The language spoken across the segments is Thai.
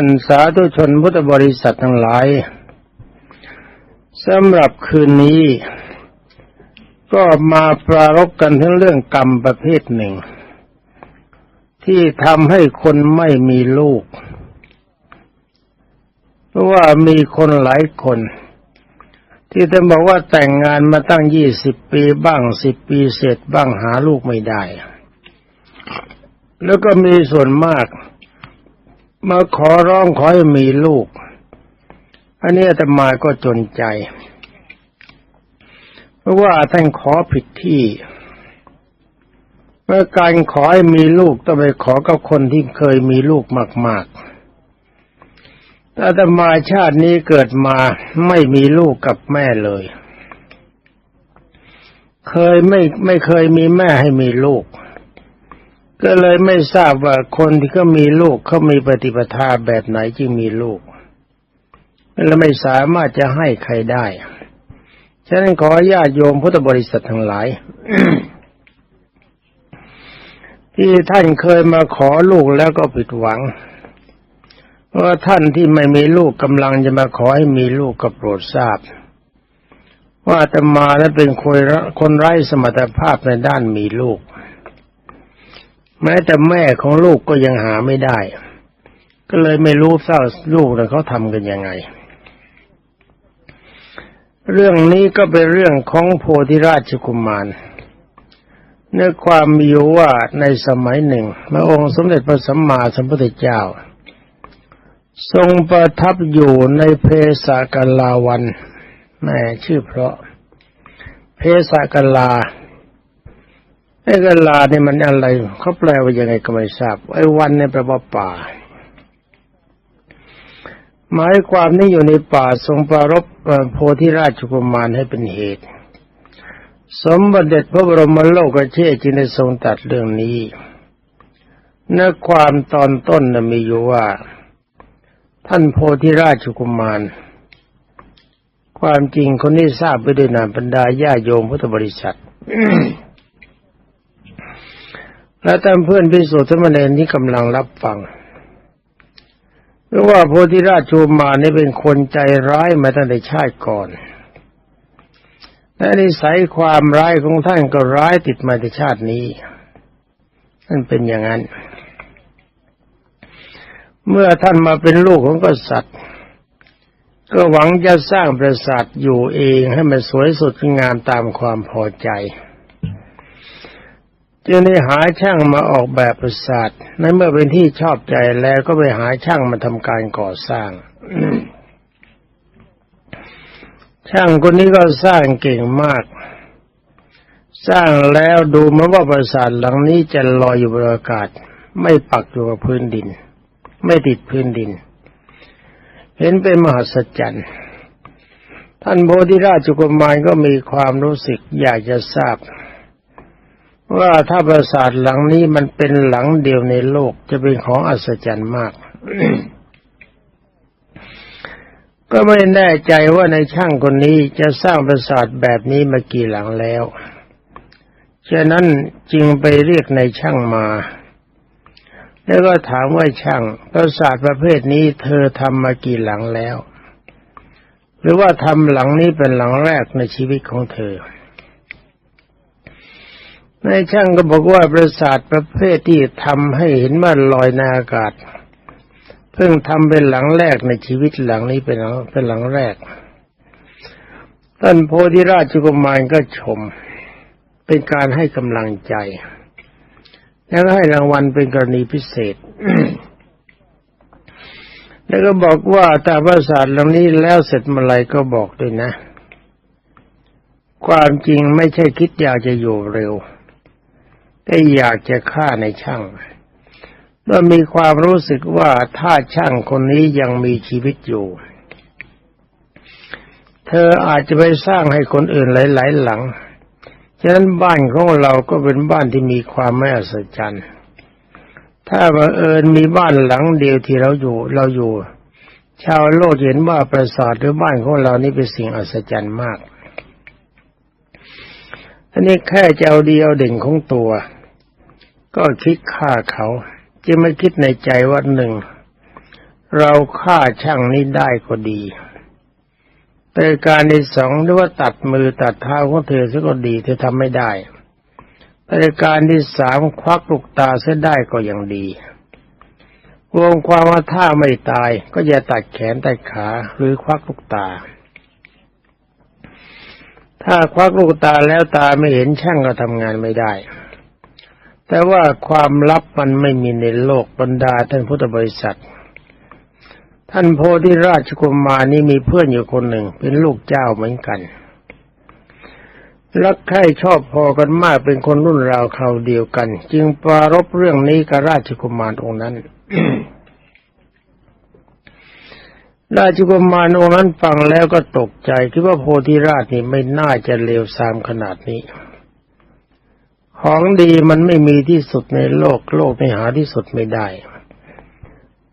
านสาธุชนพุทธบริษัททั้งหลายสำหรับคืนนี้ ก็มาปรารบกันทั้งเรื่องกรรมประเภทหนึ่ง ที่ทำให้คนไม่มีลูก เพราะว่ามีคนหลายคน ที่ท่านบอกว่าแต่งงานมาตั้งยี่สิบปีบ้างสิบปีเสร็จบ้างหาลูกไม่ได้ แล้วก็มีส่วนมาก มาขอร้องขอให้มีลูก อันนี้อาตมาก็จนใจ เพราะว่าท่านขอผิดที่เมื่อการขอให้มีลูกต้องไปขอกับคนที่เคยมีลูกมาก ๆ อาตมาชาตินี้เกิดมาไม่มีลูกกับแม่เลย เคยไม่ไม่เคยมีแม่ให้มีลูก ก็เลยไม่ทราบว่าคนที่เขามีลูกเขามีปฏิปทาแบบไหนจึงมีลูก และไม่สามารถจะให้ใครได้ ฉะนั้นขอญาติโยมพุทธบริษัททั้งหลาย ที่ท่านเคยมาขอลูกแล้วก็ผิดหวังเพราะท่านที่ไม่มีลูกกำลังจะมาขอให้มีลูกก็โปรดทราบ ว่าอาตมานั้นเป็นคนคนไร้สมรรถภาพในด้านมีลูก แม้แต่แม่ของลูกก็ยังหาไม่ได้ ก็เลยไม่รู้เศร้าลูกนะเขาทำกันยังไง เรื่องนี้ก็เป็นเรื่องของโพธิราชกุมารเนื้อความมีอยู่ว่าในสมัยหนึ่งพระองค์สมเด็จพระสัมมาสัมพุทธเจ้า ทรงประทับอยู่ในเพศกลาวันแม่ชื่อเพราะ เพศกลา ไอ้กลาเนี่ยมันอะไรเขาแปลว่ายังไงก็ไม่ทราบไอ้วันเนี่ยแปลว่าป่า หมายความนี้อยู่ในป่าทรงปรารบโพธิราชกุมารให้เป็นเหตุ สมบัติเด็จพระบรมโลกเชษจึงได้ทรงตัดเรื่องนี้เนื้อความตอนต้นนะมีอยู่ว่า ท่านโพธิราชกุมาร ความจริงคนนี้ทราบไปด้วยนามบรรดาญาโยมพุทธบริษัท และท่านเพื่อนพิสุทธิ์ธรรมเนรที่กำลังรับฟังเพราะว่าโพธิราชกุมานี่เป็นคนใจร้ายมาตั้งแต่ชาติก่อน และนิสัยความร้ายของท่านก็ร้ายติดมาในชาตินี้นั่นเป็นอย่างนั้น เมื่อท่านมาเป็นลูกของกษัตริย์ ก็หวังจะสร้างปราสาทอยู่เองให้มันสวยสดงามตามความพอใจ จึงได้หาช่างมาออกแบบปราสาทในเมื่อเป็นที่ชอบใจแล้วก็ไปหาช่างมาทำการก่อสร้าง ช่างคนนี้ก็สร้างเก่งมาก สร้างแล้วดูมือนว่าปราสาทหลังนี้จะลอยอยู่บนอากาศ ไม่ปักอยู่กับพื้นดิน ไม่ติดพื้นดิน เห็นเป็นมหัศจรรย์ท่านโพธิราชกุมารก็มีความรู้สึกอยากจะทราบ ว่าถ้าปราสาทหลังนี้มันเป็นหลังเดียวในโลกจะเป็นของอัศจรรย์มาก ก็ไม่แน่ใจว่าในช่างคนนี้จะสร้างปราสาทแบบนี้มากี่หลังแล้วฉะนั้นจึงไปเรียกในช่างมา แล้วก็ถามว่าช่างปราสาทประเภทนี้เธอทำมากี่หลังแล้ว หรือว่าทำหลังนี้เป็นหลังแรกในชีวิตของเธอ ในช่างก็บอกว่าปราสาทประเภทที่ทำให้เห็นว่าลอยในอากาศ เพิ่งทำเป็นหลังแรกในชีวิตหลังนี้เป็นหลังเป็นหลังแรก ท่านโพธิราชกุมารก็ชม เป็นการให้กำลังใจ แล้วก็ให้รางวัลเป็นกรณีพิเศษ แล้วก็บอกว่าถ้าปราสาทหลังนี้แล้วเสร็จเมื่อไรก็บอกด้วยนะ ความจริงไม่ใช่คิดอยากจะอยู่เร็ว แต่อยากจะฆ่าในช่างเมื่อมีความรู้สึกว่าถ้าช่างคนนี้ยังมีชีวิตอยู่ เธออาจจะไปสร้างให้คนอื่นหลาย ๆ หลัง ฉะนั้นบ้านของเราก็เป็นบ้านที่มีความไม่อัศจรรย์ถ้าบังเอิญมีบ้านหลังเดียวที่เราอยู่ เราอยู่ ชาวโลกเห็นว่าปราสาทหรือบ้านของเรานี่เป็นสิ่งอัศจรรย์มากอันนี้แค่จะเอาเดียวเด่นของตัว ก็คิดฆ่าเขาจึงไม่คิดในใจว่าหนึ่ง เราฆ่าช่างนี้ได้ก็ดีประการที่สองหรือว่าตัดมือตัดเท้าของเธอซะก็ดีเธอทำไม่ได้ประการที่สามควักลูกตาเสียได้ก็ยังดีรวมความว่าถ้าไม่ตาย ก็อย่าตัดแขนตัดขาหรือควักลูกตา ถ้าควักลูกตาแล้วตาไม่เห็นช่างก็ทำงานไม่ได้ แต่ว่าความลับมันไม่มีในโลกบรรดาท่านพุทธบริษัท ท่านโพธิราชกุมารนี่มีเพื่อนอยู่คนหนึ่ง เป็นลูกเจ้าเหมือนกันรักใคร่ชอบพอกันมากเป็นคนรุ่นราวคราวเดียวกัน จึงปรารบเรื่องนี้กับราชกุมารองค์นั้น ราชกุมารองค์นั้นฟังแล้วก็ตกใจคิดว่าโพธิราชนี่ไม่น่าจะเลวทรามขนาดนี้ ของดีมันไม่มีที่สุดในโลกโลกไม่หาที่สุดไม่ได้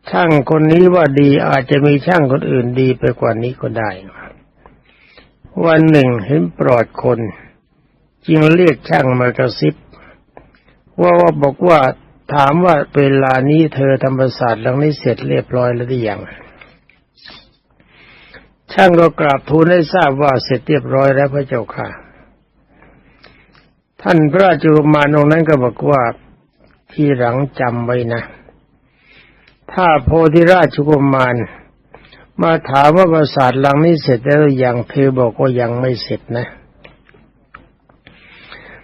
ช่างคนนี้ว่าดีอาจจะมีช่างคนอื่นดีไปกว่านี้ก็ได้ วันหนึ่งเห็นปลอดคนจึงเรียกช่างมากระซิบ ว่าว่าบอกว่าถามว่าเวลานี้เธอทำประสาทหลังนี้เสร็จเรียบร้อยแล้วหรือยังช่างก็กราบทูลให้ทราบว่าเสร็จเรียบร้อยแล้วพระเจ้าค่ะ ท่านพระราชกุมารองค์นั้นก็บอกว่าที่หลังจำไว้นะ ถ้าโพธิราชกุมารมาถามว่าประสาทหลังนี้เสร็จแล้วอยังเธอบอกว่ายังไม่เสร็จนะ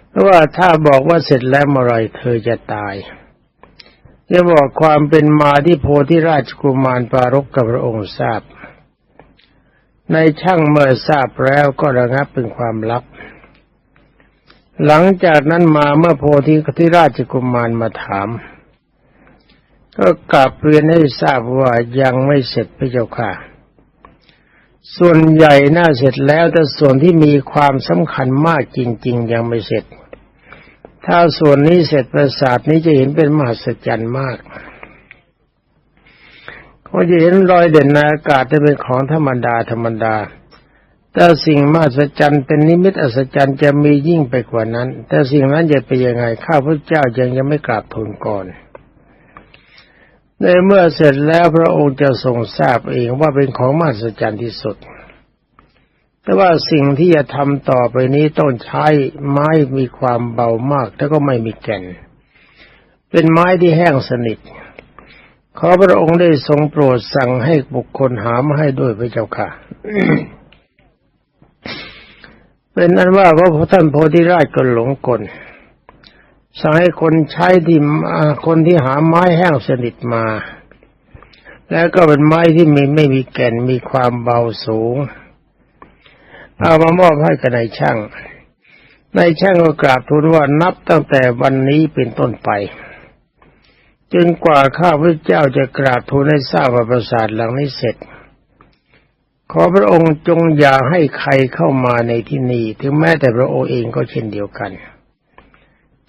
เพราะว่าถ้าบอกว่าเสร็จแล้วเมื่อไรเธอจะตายจะบอกความเป็นมาที่โพธิราชกุมารปรารบกับพระองค์ทราบ ในช่างเมื่อทราบแล้วก็ระงับเป็นความลับ หลังจากนั้นมาเมื่อโพธิที่ราชกุมารมาถาม ก็กลับเรียนให้ทราบว่ายังไม่เสร็จพระเจ้าค่ะ ส่วนใหญ่น่าเสร็จแล้วแต่ส่วนที่มีความสำคัญมากจริง ๆ ยังไม่เสร็จ ถ้าส่วนนี้เสร็จประสาทนี้จะเห็นเป็นมหัศจรรย์มากเขาจะเห็นรอยเด่นในอากาศจะเป็นของธรรมดาธรรมดา แต่สิ่งมหัศจรรย์เป็นนิมิตอัศจรรย์จะมียิ่งไปกว่านั้น แต่สิ่งนั้นจะเป็นยังไงข้าพระเจ้ายังยังไม่กราบทูลก่อนในเมื่อเสร็จแล้วพระองค์จะทรงทราบเองว่าเป็นของมหัศจรรย์ที่สุด แต่ว่าสิ่งที่จะทำต่อไปนี้ต้องใช้ไม้มีความเบามากแล้วก็ไม่มีแก่น เป็นไม้ที่แห้งสนิท ขอพระองค์ได้ทรงโปรดสั่งให้บุคคลหามาให้ด้วยพระเจ้าค่ะ เป็นนั้นว่าพระท่านโพธิราชก็หลงกลสั่งให้คนใช้ที่คนที่หาไม้แห้งสนิทมา แล้วก็เป็นไม้ที่มีไม่มีแก่นมีความเบาสูง เอามามอบให้กับนายช่างนายช่างก็กราบทูลว่านับตั้งแต่วันนี้เป็นต้นไปจนกว่าข้าพระเจ้าจะกราบทูลให้ทราบว่าปราสาทหลังนี้เสร็จ ขอพระองค์จงอย่าให้ใครเข้ามาในที่นี้ถึงแม้แต่พระองค์เองก็เช่นเดียวกัน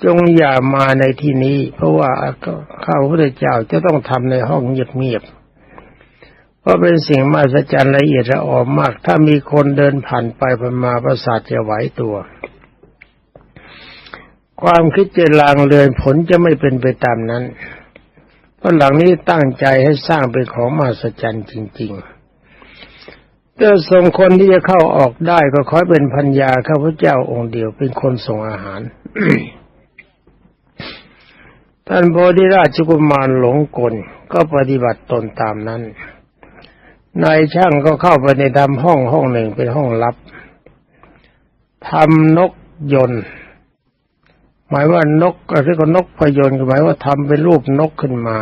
จงอย่ามาในที่นี้ เพราะว่าข้าพระเจ้าจะต้องทำในห้องเงียบๆเพราะเป็นสิ่งมหัศจรรย์ละเอียดละออมาก ถ้ามีคนเดินผ่านไปผ่านมาประสาทจะไหวตัว ความคิดจะลางเลือนผลจะไม่เป็นไปตามนั้นเพราะหลังนี้ตั้งใจให้สร้างเป็นของมหัศจรรย์จริง ๆ ถ้าส่งคนที่จะเข้าออกได้ก็ขอยเป็นพัญญาข้าพเจ้าองค์เดียวเป็นคนส่งอาหาร ท่านโพธิราชกุมารหลงกลก็ปฏิบัติตนตามนั้น นายช่างก็เข้าไปในทำห้องห้องหนึ่งเป็นห้องลับทำนกยนต์ หมายว่านกก็เรียกว่านกพยนต์หมายว่าทำเป็นรูปนกขึ้นมา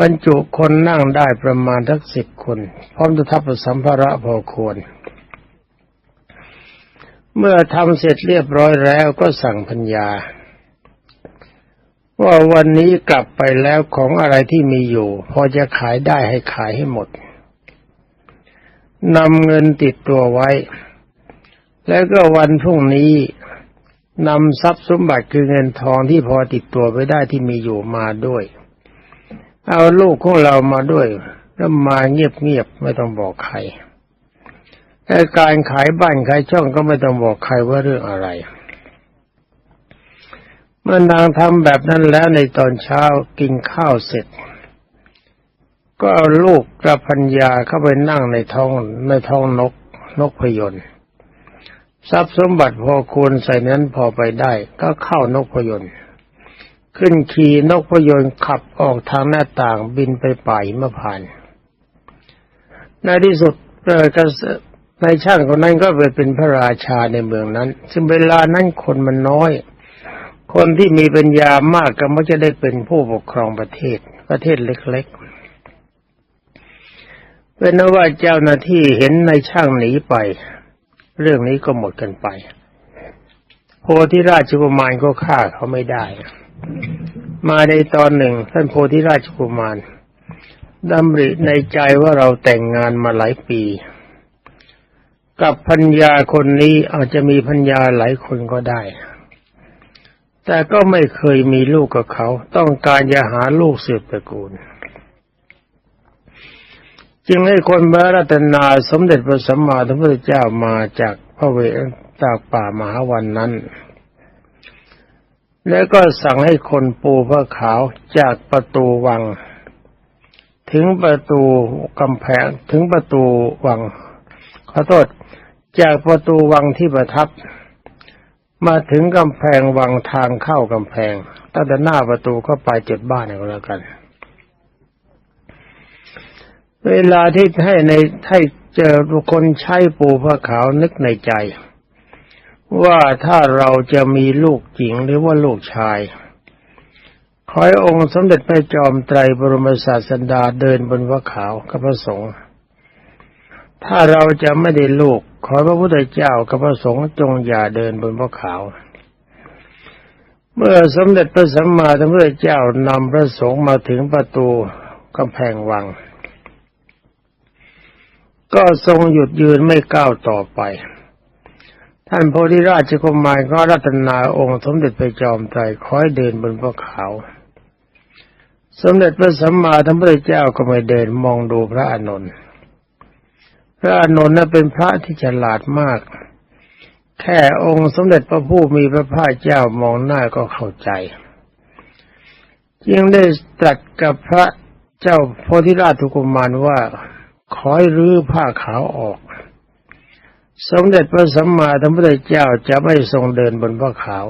บรรจุคนนั่งได้ประมาณทักสิบคน พร้อมจะทับสัมภาระพอควร เมื่อทำเสร็จเรียบร้อยแล้วก็สั่งพัญญา ว่าวันนี้กลับไปแล้วของอะไรที่มีอยู่ พอจะขายได้ให้ขายให้หมดนำเงินติดตัวไว้ แล้วก็วันพรุ่งนี้นำทรัพย์สมบัติคือเงินทองที่พอติดตัวไปได้ที่มีอยู่มาด้วย เอาลูกของเรามาด้วยแล้วมาเงียบๆไม่ต้องบอกใครแต่การขายบ้านขายช่องก็ไม่ต้องบอกใครว่าเรื่องอะไรเมื่อนางทำแบบนั้นแล้วในตอนเช้ากินข้าวเสร็จ ก็เอาลูกกับพัญญาเข้าไปนั่งในท้องในท้องนกนกพยนต์ทรัพย์สมบัติพอควรใส่นั้นพอไปได้ ก็เข้านกพยนต์ ขึ้นขี่นกพยนต์ขับออกทางหน้าต่างบินไปป่ายมะพานในที่สุดเกระในช่างคนนั้นก็ไปเป็นพระราชาในเมืองนั้น ซึ่งเวลานั้นคนมันน้อย คนที่มีปัญญามากก็มักจะได้เป็นผู้ปกครองประเทศ ประเทศเล็กๆ เป็นนว่าเจ้าหน้าที่เห็นในช่างหนีไป เรื่องนี้ก็หมดกันไป โพธิราชกุมารก็ฆ่าเขาไม่ได้ มาในตอนหนึ่งท่านโพธิราชกุมารดำริในใจว่าเราแต่งงานมาหลายปี กับพัญญาคนนี้อาจจะมีพัญญาหลายคนก็ได้ แต่ก็ไม่เคยมีลูกกับเขา ต้องการจะหาลูกสืบตระกูล จึงให้คนมารัตนาสมเด็จพระสัมมาสัมพุทธเจ้ามาจากพระเวทจากป่ามหาวันนั้น แล้วก็สั่งให้คนปูพระขาวจากประตูวัง ถึงประตูกำแพงถึงประตูวัง ขอโทษ จากประตูวังที่ประทับ มาถึงกำแพงวังทางเข้ากำแพงตั้งแต่หน้าประตูเข้าไปเจ็ดบ้านก็แล้วกัน เวลาที่ให้ในให้เจอคนใช้ปูพระขาวนึกในใจ ว่าถ้าเราจะมีลูกหญิงหรือว่าลูกชาย ขอให้องค์สมเด็จพระจอมไตรบรมศาสดาเดินบนพระขาวกับพระสงฆ์ถ้าเราจะไม่ได้ลูก ขอพระพุทธเจ้ากับพระสงฆ์จงอย่าเดินบนพระขาว เมื่อสมเด็จพระสัมมาสัมพุทธเจ้านำพระสงฆ์มาถึงประตูกำแพงวัง ก็ทรงหยุดยืนไม่ก้าวต่อไป ท่านโพธิราชกุมารก็รัตนาองค์สมเด็จพระจอมไตรคอยเดินบนพระขาวสมเด็จพระสัมมาสัมพุทธเจ้าก็ไม่เดินมองดูพระอานนท์พระอานนท์นั้นเป็นพระที่ฉลาดมาก แค่องค์สมเด็จพระผู้มีพระภาคเจ้ามองหน้าก็เข้าใจจึงได้ตรัสกับพระเจ้าโพธิราชทุกุมารว่าขอให้รื้อผ้าขาวออก สมเด็จพระสัมมาสัมพุทธเจ้าจะไม่ทรงเดินบนผ้าขาว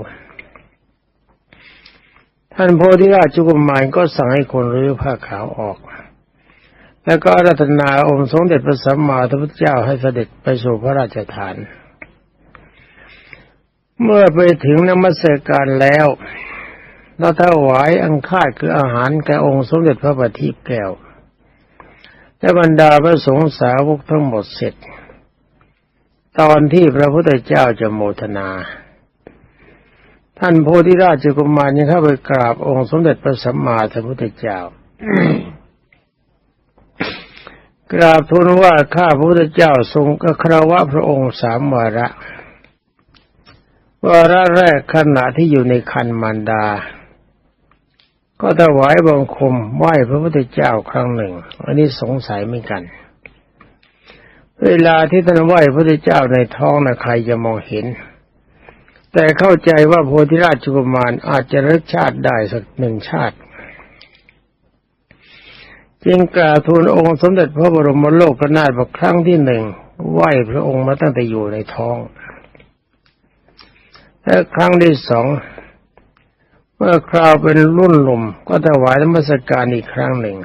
ท่านโพธิราชจุกุมารก็สั่งให้คนรื้อผ้าขาวออก แล้วก็รัตนาองค์สมเด็จพระสัมมาสัมพุทธเจ้าให้เสด็จไปสู่พระราชฐาน เมื่อไปถึงนมัสการแล้วเราถวายอังคาดคืออาหารแก่องค์สมเด็จพระบัณฑิตแก้ว และบรรดาพระสงฆ์สาวกทั้งหมดเสร็จ ตอนที่พระพุทธเจ้าจะโมทนา ท่านโพธิราชกุมารยังเข้าไปกราบองค์สมเด็จพระสัมมาสัมพุทธเจ้ากราบทูลว่าข้าพระพุทธเจ้าทรงกระคารวะพระองค์สามวาระวาระแรกขณะที่อยู่ในคันมารดา ก็ถวายบังคมไหว้พระพุทธเจ้าครั้งหนึ่ง อันนี้สงสัยเหมือนกัน เวลาที่ท่านไหว้พระเจ้าในท้องนะใครจะมองเห็น แต่เข้าใจว่าโพธิราชกุมารอาจจะรักชาติได้สักหนึ่งชาติ จึงกราบทูลองค์สมเด็จพระบรมโลกนาถบอกครั้งที่หนึ่งไหว้พระองค์มาตั้งแต่อยู่ในท้องและครั้งที่สองเมื่อคราวเป็นรุ่นหนุ่มก็ถวายธรรมสการอีกครั้งหนึ่ง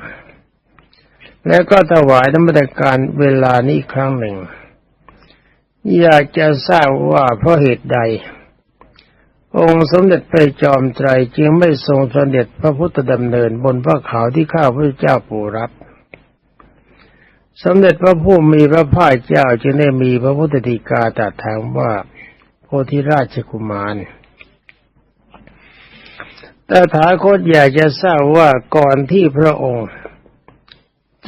แล้วก็ถวายธรรมสการเวลานี้ครั้งหนึ่ง อยากจะทราบว่าเพราะเหตุใด องค์สมเด็จพระจอมไตรจึงไม่ทรงเสด็จพระพุทธดำเนินบนพระขาวที่ข้าพระเจ้าปูรับ สมเด็จพระผู้มีพระภาคเจ้าจึงได้มีพระพุทธฎีกาตรัสถามว่าโพธิราชกุมารแต่ถาคตอยากจะทราบว่าก่อนที่พระองค์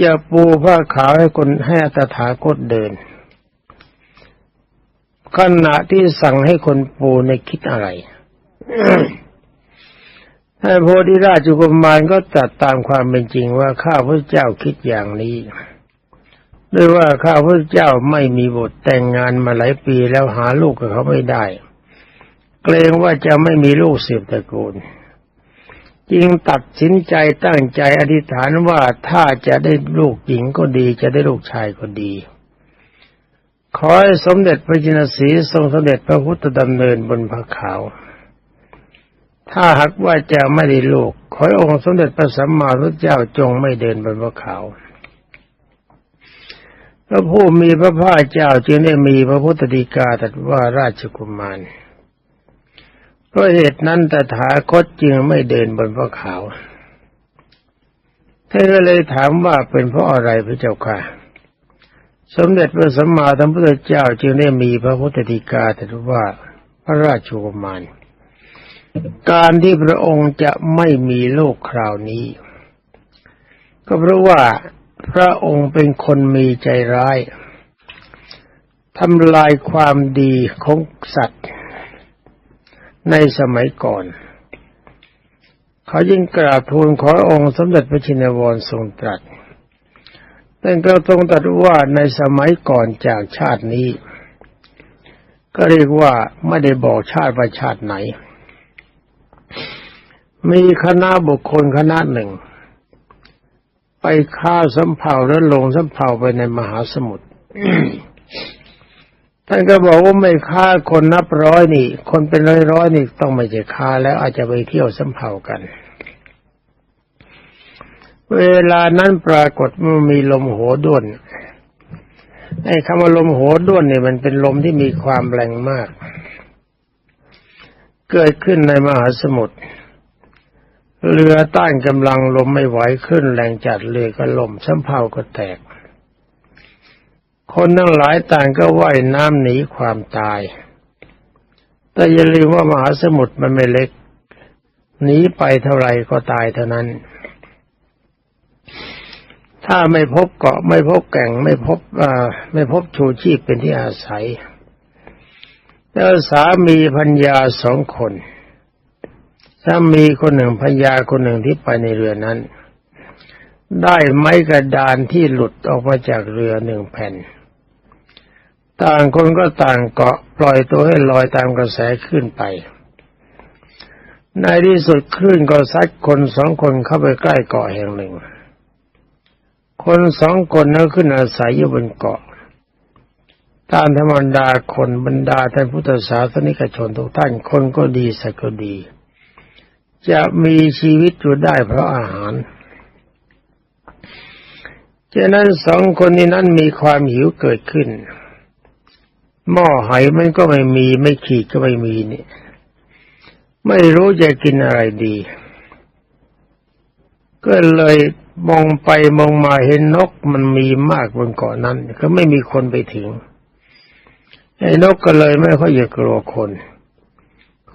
จะปูผ้าขาวให้คนให้อัตถาคตเดิน ขณะที่สั่งให้คนปูในคิดอะไรท่านโพธิราชกุมารก็ตัดตามความเป็นจริงว่าข้าพระเจ้าคิดอย่างนี้ด้วยว่าข้าพระเจ้าไม่มีบุตรแต่งงานมาหลายปีแล้วหาลูกกับเขาไม่ได้ เกรงว่าจะไม่มีลูกสืบตระกูล จึงตัดสินใจตั้งใจอธิษฐานว่าถ้าจะได้ลูกหญิงก็ดี จะได้ลูกชายก็ดี ขอให้สมเด็จพระจินสีทรงสมเด็จพระพุทธดำเนินบนพระขาว ถ้าหากว่าจะไม่ได้ลูก ขอองค์สมเด็จพระสัมมาสัมพุทธเจ้าจงไม่เดินบนพระขาวพระผู้มีพระภาคเจ้าจึงได้มีพระพุทธดีกาตรัสว่าราชกุมาร เพราะเหตุนั้นตถาคตจึงไม่เดินบนพระขาวท่านก็เลยถามว่าเป็นเพราะอะไรพระเจ้าค่ะ สมเด็จพระสัมมาสัมพุทธเจ้าจึงได้มีพระพุทธดีกาตรัสว่าพระราชกุมารการที่พระองค์จะไม่มีโลกคราวนี้ ก็เพราะว่าพระองค์เป็นคนมีใจร้ายทำลายความดีของสัตว์ ในสมัยก่อน เขายิ่งกราบทูลขอองค์สมเด็จพระชินวรทรงตรัสแต่ก็ทรงตรัสว่าในสมัยก่อนจากชาตินี้ ก็เรียกว่าไม่ได้บอกชาติว่าชาติไหน มีคณะบุคคลคณะหนึ่ง ไปฆ่าสำเภาแล้วลงสำเภาไปในมหาสมุทร ท่านก็บอกว่าไม่ฆ่าคนนับร้อยนี่ คนเป็นร้อยร้อยนี่ต้องไม่ใช่ฆ่าแล้วอาจจะไปเที่ยวสำเภากัน เวลานั้นปรากฏมันมีลมโหด้วนไอ้คำว่าลมโหด้วนเนี่ยมันเป็นลมที่มีความแรงมาก เกิดขึ้นในมหาสมุทรเรือต้านกำลังลมไม่ไหวขึ้นแรงจัดเรือก็ล่มสำเภาก็แตก คนทั้งหลายต่างก็ว่ายน้ำหนีความตาย แต่อย่าลืมว่ามหาสมุทรมันไม่เล็ก หนีไปเท่าไรก็ตายเท่านั้น ถ้าไม่พบเกาะไม่พบแก่งไม่พบอ่าไม่พบชูชีพเป็นที่อาศัย แล้วสามีพัญญาสองคนสามีคนหนึ่งพัญญาคนหนึ่งที่ไปในเรือนั้น ได้ไม้กระดานที่หลุดออกมาจากเรือหนึ่งแผ่น ต่างคนก็ต่างเกาะปล่อยตัวให้ลอยตามกระแสขึ้นไป ในที่สุดคลื่นก็ซัดคนสองคนเข้าไปใกล้เกาะแห่งหนึ่ง คนสองคนนั้นขึ้นอาศัยอยู่บนเกาะตามธรรมดาคนบรรดาท่านพุทธศาสนิกชนทุกท่านคนก็ดีสักก็ดี จะมีชีวิตอยู่ได้เพราะอาหาร ฉะนั้นสองคนนี้นั้นมีความหิวเกิดขึ้น หม้อไหมันก็ไม่มีไม่ขีดก็ไม่มีนี่ไม่รู้จะกินอะไรดี ก็เลยมองไปมองมาเห็นนกมันมีมากบนเกาะนั้น ก็ไม่มีคนไปถึงไอ้นกก็เลยไม่ค่อยอยากกลัวคน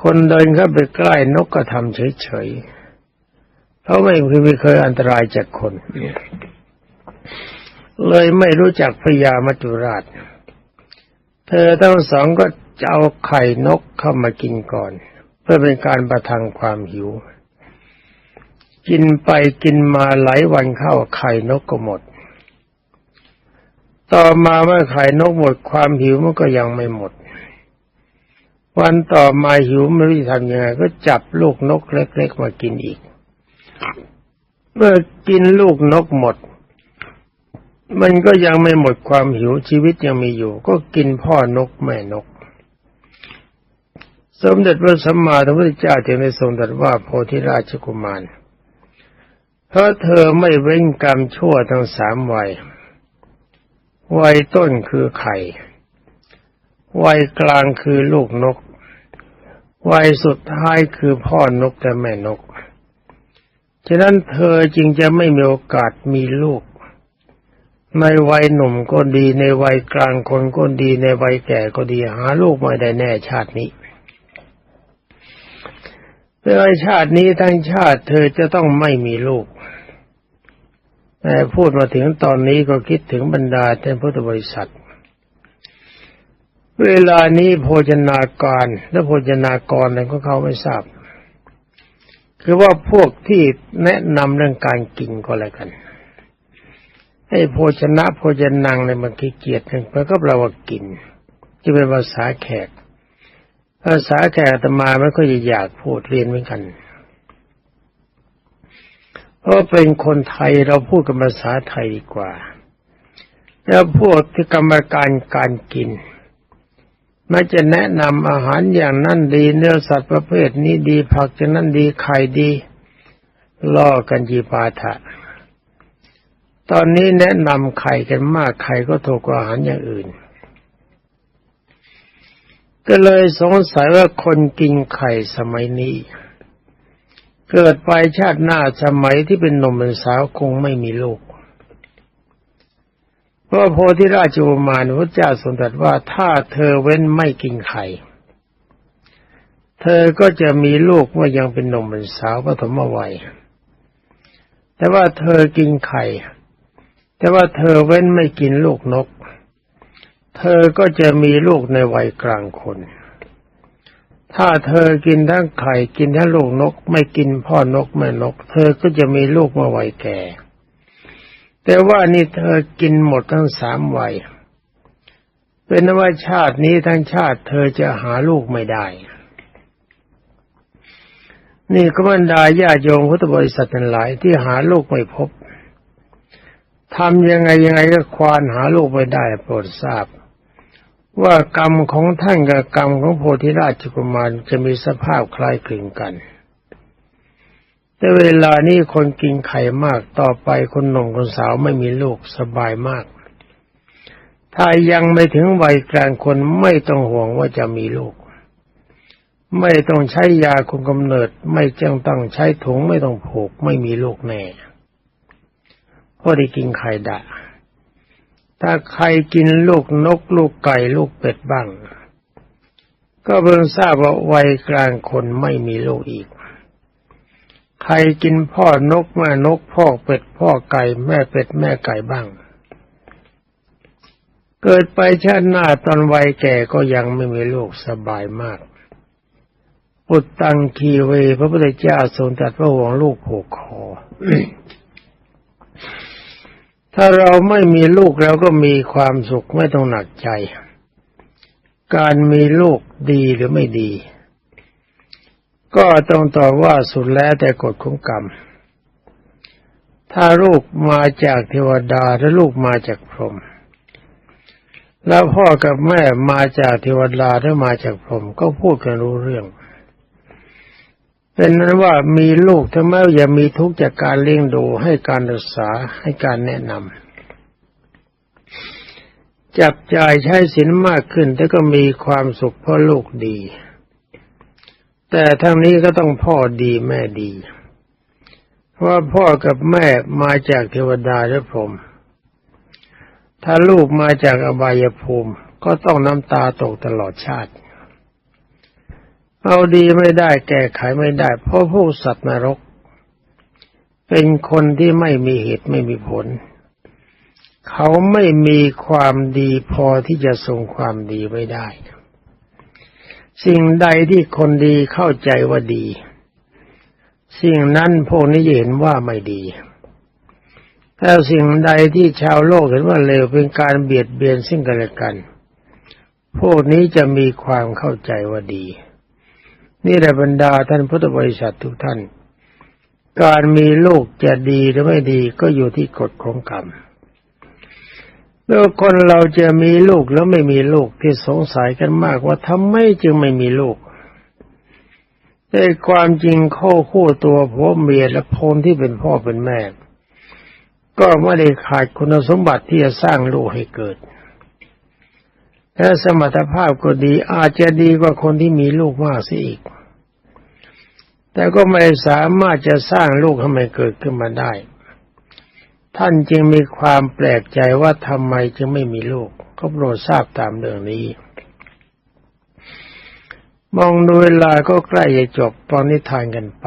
คนเดินเข้าไปใกล้นกก็ทำเฉยๆเพราะไม่เคยม่เคยอันตรายจากคน เลยไม่รู้จักพญามัจจุราช เธอทั้งสองก็จะเอาไข่นกเข้ามากินก่อน เพื่อเป็นการประทังความหิว กินไปกินมาหลายวันเข้าไข่นกก็หมด ต่อมาเมื่อไข่นกหมดความหิวมันก็ยังไม่หมด วันต่อมาหิวไม่รู้จะทำยังไง ก็จับลูกนกเล็กๆมากินอีก เมื่อกินลูกนกหมด มันก็ยังไม่หมดความหิวชีวิตยังมีอยู่ ก็กินพ่อนกแม่นก สมเด็จพระสัมมาสัมพุทธเจ้าจึงได้ทรงตรัสว่าโพธิราชกุมารเพราะเธอไม่เว้นกรรมชั่วทั้งสามวัย วัยต้นคือไข่ วัยกลางคือลูกนก วัยสุดท้ายคือพ่อนกและแม่นก ฉะนั้นเธอจึงจะไม่มีโอกาสมีลูก ในวัยหนุ่มก็ดีในวัยกลางคนก็ดีในวัยแก่ก็ดีหาลูกไม่ได้แน่ชาตินี้ในชาตินี้ทั้งชาติเธอจะต้องไม่มีลูกแต่พูดมาถึงตอนนี้ก็คิดถึงบรรดาท่านพุทธบริษัท เวลานี้โภชนาการและโภชนากรอะไรก็เขาไม่ทราบ คือว่าพวกที่แนะนำเรื่องการกินก็แล้วกัน ให้โภชนะโภชนังในมันขี้เกียจมันก็แปลว่ากินจะเป็นภาษาแขก ภาษาแขกตมาไม่ค่อยจะอยากพูดเรียนเหมือนกัน เพราะเป็นคนไทยเราพูดกันภาษาไทยดีกว่า แล้วพวกที่กรรมการการกินมันจะแนะนำอาหารอย่างนั้นดี เนื้อสัตว์ประเภทนี้ดีผักจะนั้นดีไข่ดีล่อกันจีปาถะ ตอนนี้แนะนำไข่กันมากไข่ก็ถูกกว่าอาหารอย่างอื่น ก็เลยสงสัยว่าคนกินไข่สมัยนี้ เกิดไปชาติหน้าสมัยที่เป็นหนุ่มเป็นสาวคงไม่มีลูกเพราะโพธิราชโอมานพระเจ้าทรงตรัสว่าถ้าเธอเว้นไม่กินไข่เธอก็จะมีลูกเมื่อยังเป็นหนุ่มเป็นสาวปฐมวัย แต่ว่าเธอกินไข่ แต่ว่าเธอเว้นไม่กินลูกนก เธอก็จะมีลูกในวัยกลางคน ถ้าเธอกินทั้งไข่กินทั้งลูกนก ไม่กินพ่อนกแม่นก เธอก็จะมีลูกเมื่อวัยแก่ แต่ว่านี่เธอกินหมดทั้งสามวัย เป็นว่าชาตินี้ทั้งชาติเธอจะหาลูกไม่ได้นี่ก็บรรดาญาโยมพุทธบริษัททั้งหลายที่หาลูกไม่พบ ทำยังไงยังไงก็ควานหาลูกไม่ได้โปรดทราบ ว่ากรรมของท่านกับกรรมของโพธิราชกุมารจะมีสภาพคล้ายคลึงกัน แต่เวลานี้คนกินไข่มากต่อไปคนหนุ่มคนสาวไม่มีลูกสบายมาก ถ้ายังไม่ถึงวัยกลางคนไม่ต้องห่วงว่าจะมีลูก ไม่ต้องใช้ยาคุมกำเนิด ไม่จังต้องใช้ถุงไม่ต้องผูกไม่มีลูกแน่ พราะได้กินไข่ดะ ถ้าใครกินลูกนกลูกไก่ลูกเป็ดบ้าง ก็เพิ่งทราบว่าวัยกลางคนไม่มีลูกอีก ใครกินพ่อนกแม่นกพ่อเป็ดพ่อไก่แม่เป็ดแม่ไก่บ้าง เกิดไปชาติหน้าตอนวัยแก่ก็ยังไม่มีลูกสบายมากปุตตังคีเว พระพุทธเจ้าทรงตรัสพระห่วงลูกผูกคอ ถ้าเราไม่มีลูกเราก็มีความสุขไม่ต้องหนักใจ การมีลูกดีหรือไม่ดี ก็ต้องตอบว่าสุดแล้วแต่กฎของกรรม ถ้าลูกมาจากเทวดาหรือลูกมาจากพรหมแล้วพ่อกับแม่มาจากเทวดาหรือมาจากพรหมก็พูดกันรู้เรื่อง เป็นนั้นว่ามีลูกถ้าแม้อย่ามีทุกข์จากการเลี้ยงดูให้การศึกษาให้การแนะนำจับจ่ายใช้สินมากขึ้นแต่ก็มีความสุขเพราะลูกดี แต่ทั้งนี้ก็ต้องพ่อดีแม่ดี เพราะพ่อกับแม่มาจากเทวดาหรือพรหมถ้าลูกมาจากอบายภูมิ ก็ต้องน้ำตาตกตลอดชาติ เอาดีไม่ได้แก้ไขไม่ได้ เพราะพวกสัตว์นรก เป็นคนที่ไม่มีเหตุไม่มีผล เขาไม่มีความดีพอที่จะทรงความดีไว้ได้ สิ่งใดที่คนดีเข้าใจว่าดี สิ่งนั้นพวกนี้เห็นว่าไม่ดีถ้าสิ่งใดที่ชาวโลกเห็นว่าเลวเป็นการเบียดเบียนซึ่งกันและกัน พวกนี้จะมีความเข้าใจว่าดี นี่แหละบรรดาท่านพุทธบริษัททุกท่าน การมีลูกจะดีหรือไม่ดีก็อยู่ที่กฎของกรรมแล้วคนเราจะมีลูกแล้วไม่มีลูกที่สงสัยกันมากว่าทำไมจึงไม่มีลูกแต่ความจริงข้อคู่ตัวพ่อเมียและพนที่เป็นพ่อเป็นแม่ ก็ไม่ได้ขาดคุณสมบัติที่จะสร้างลูกให้เกิด และสมรรถภาพก็ดีอาจจะดีกว่าคนที่มีลูกมากเสียอีก แต่ก็ไม่สามารถจะสร้างลูกให้มันเกิดขึ้นมาได้ ท่านจึงมีความแปลกใจว่าทำไมจึงไม่มีลูก ก็โปรดทราบตามเรื่องนี้ มองดูเวลาก็ใกล้จะจบตอนนิทานกันไป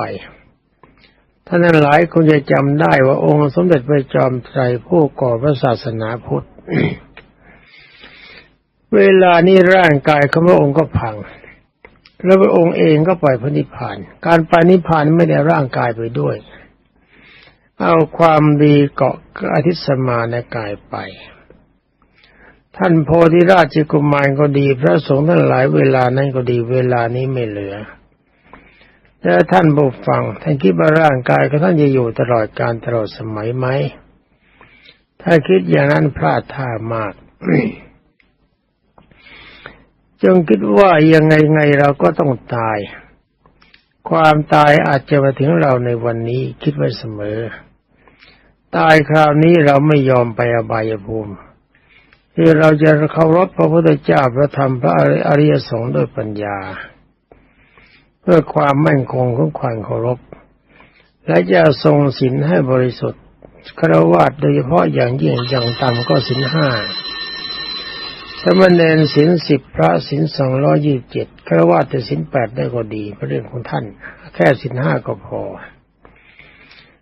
ท่านหลายคงจะจำได้ว่าองค์สมเด็จพระจอมไตรผู้ก่อพระศาสนาพุทธ เวลานี้ร่างกายของพระองค์ก็พัง แล้วพระองค์เองก็ปล่อยพระนิพพาน การไปนิพพานไม่ได้ร่างกายไปด้วย เอาความดีเกาะอธิสมาในกายไป ท่านโพธิราชกุมารก็ดี พระสงฆ์ทั้งหลายเวลานั้นก็ดี เวลานี้ไม่เหลือแล้วท่านผู้ฟัง ท่านคิดว่าร่างกายของท่านจะอยู่ตลอดการตลอดสมัยไหม ถ้าคิดอย่างนั้นพลาดท่ามาก จงคิดว่ายังไงไงเราก็ต้องตาย ความตายอาจจะมาถึงเราในวันนี้คิดไว้เสมอ ตายคราวนี้เราไม่ยอมไปอบายภูมิคือเราจะเคารพพระพุทธเจ้าพระธรรมพระอริยสงฆ์ด้วยปัญญา เพื่อความมั่นคงของความเคารพ และจะทรงศีลให้บริสุทธิ์คารวะโดยเฉพาะอย่างยิ่งอย่างต่ำก็ศีลห้า สมณเณรศีลสิบพระศีลสองร้อยี่สิบเจ็ดคารวะแต่ศีลแปดได้ก็ดีเราะเรื่องของท่าน แค่ศีลห้าก็พอ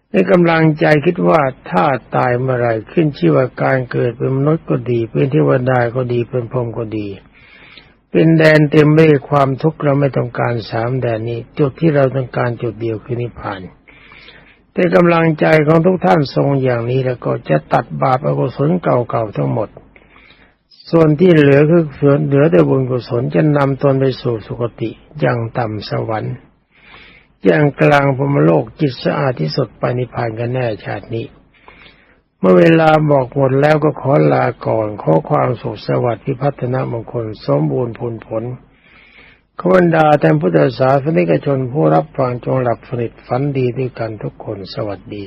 ในกำลังใจคิดว่าถ้าตายเมื่อไรขึ้นชื่อว่าการเกิดเป็นมนุษย์ก็ดี เป็นเทวดาก็ดีเป็นพรหมก็ดี เป็นแดนเต็มไปด้วยความทุกข์เราไม่ต้องการสามแดนนี้ จุดที่เราต้องการจุดเดียวคือนิพพานแต่กำลังใจของทุกท่านทรงอย่างนี้แล้วก็จะตัดบาปอกุศลเก่าๆทั้งหมด ส่วนที่เหลือคือส่วนเหลือแต่บุญกุศลจะนำตนไปสู่สุคติอย่างต่ำสวรรค์อย่างกลางพรมโลกจิตสะอาดที่สุดไปนิพพานกันแน่ชาตินี้ เมื่อเวลาบอกหมดแล้วก็ขอลาก่อน ขอความสุขสวัสดิ์พิพัฒนามงคลสมบูรณ์ผลผลขบันดาแทนพุทธศาสนิกชนผู้รับฟังจงหลับสนิทฝันดีด้วยกันทุกคนสวัสดี